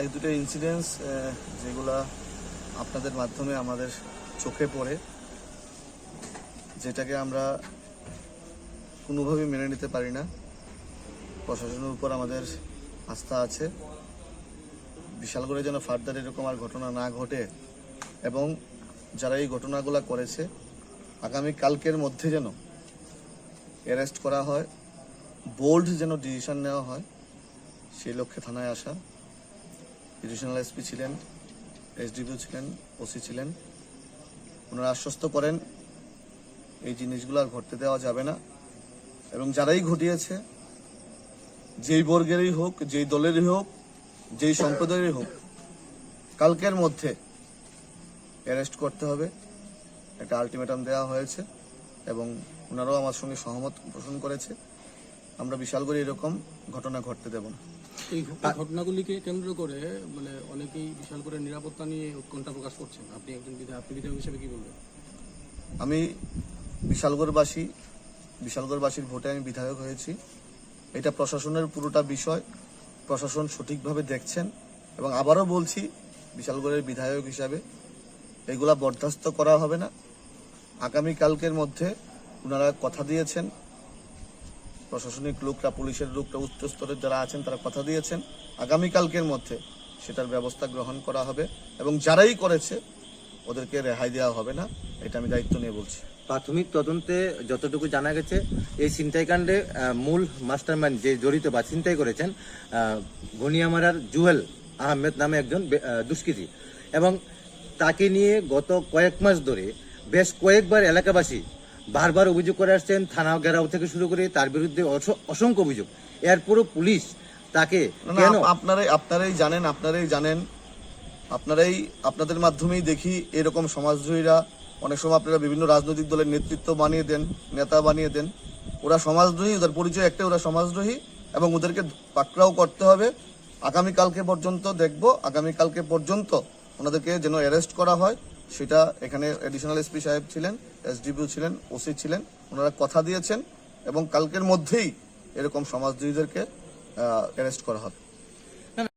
এক, দুটো ইনসিডেন্টস যেগুলা আপনাদের মাধ্যমে আমাদের চোখে পড়ে, যেটাকে আমরা কোনোভাবেই মেনে নিতে পারি না। প্রশাসনের উপর আমাদের আস্থা আছে। বিশাল করে যেন ফার্দার এরকম আর ঘটনা না ঘটে এবং যারা এই ঘটনাগুলো করেছে, আগামী কালকের মধ্যে যেন অ্যারেস্ট করা হয় বোল্ড যেন ডিসিশন নেওয়া হয়, সেই লক্ষ্যে থানায় আসা। এডিশনাল এসপি ছিলেন এসডিপিও ছিলেন ওসি ছিলেন। ওনারা আশ্বস্ত করেন, এই জিনিসগুলো আর ঘটতে দেওয়া যাবে না। এবং যারাই ঘটিয়েছে, যেই বর্গেরই হোক, যেই দলেরই হোক, যেই সম্প্রদায়েরই হোক, কালকের মধ্যে অ্যারেস্ট করতে হবে। একটা আলটিমেটাম দেওয়া হয়েছে এবং ওনারাও আমার সঙ্গে সহমত পোষণ করেছে। আমরা বিশাল করে এরকম ঘটনা ঘটতে দেব না। এই ঘটনাগুলিকে কেন্দ্র করে মানে অনেকেই বিশাল করে নিরাপত্তা নিয়ে উৎকণ্ঠা প্রকাশ করছেন। আপনি একজন বিধায়ক হিসেবে কি বলবেন? আমি বিশালগড়বাসী, বিশালগড়বাসীর ভোটে আমি বিধায়ক হয়েছি। এটা প্রশাসনের পুরোটা বিষয়। প্রশাসন সঠিকভাবে দেখছেন এবং আবারও বলছি, বিশালগড়ের বিধায়ক হিসাবে এগুলা বরদাস্ত করা হবে না। আগামী কালকের মধ্যে ওনারা কথা দিয়েছেন। প্রশাসনিক লোকরা পুলিশের লোকরা উচ্চ স্তরের যারা আছেন তারা কথা দিয়েছেন। আগামী কালকের মধ্যে সেটার ব্যবস্থা গ্রহণ করা হবে এবং যারাই করেছে ওদেরকে রেহাই দেওয়া হবে না এটা আমি দায়িত্ব নিয়ে বলছি। প্রাথমিক তদন্তে যতটুকু জানা গেছে এই ছিনতাইকাণ্ডে মূল মাস্টারমাইন্ড যে জড়িত বা ছিনতাই করেছেন আহ, গনিয়ামারার জুয়েল আহমেদ নামে একজন দুষ্কৃতী। এবং তাকে নিয়ে গত কয়েক মাস ধরে বেশ কয়েকবার এলাকাবাসী বারবার অভিযোগ করে আসছেন থানা ঘেরাও থেকে শুরু করে তার বিরুদ্ধে অস- অসংখ্য অভিযোগ। এরপরও পুলিশ তাকে কেন আপনারাই আপনারাই জানেন আপনারাই জানেন আপনারাই আপনাদের মাধ্যমেই দেখি এরকম সমাজদ্রোহীরা। অনেক সময় আপনারা বিভিন্ন রাজনৈতিক দলের নেতৃত্ব বানিয়ে দেন নেতা বানিয়ে দেন। ওরা সমাজদ্রোহী ওদের পরিচয় একটা ওরা সমাজদ্রোহী এবং ওদেরকে পাকড়াও করতে হবে। আগামী কালকে পর্যন্ত দেখব আগামী কালকে পর্যন্ত ওনাদেরকে যেন অ্যারেস্ট করা হয়। সেটা এখানে অ্যাডিশনাল এসপি সাহেব ছিলেন এসডিপিও ছিলেন ওসি ছিলেন, ওনারা কথা দিয়েছেন এবং কালকের মধ্যেই এরকম সমাজদ্রোহীদেরকে অ্যারেস্ট করা হবে।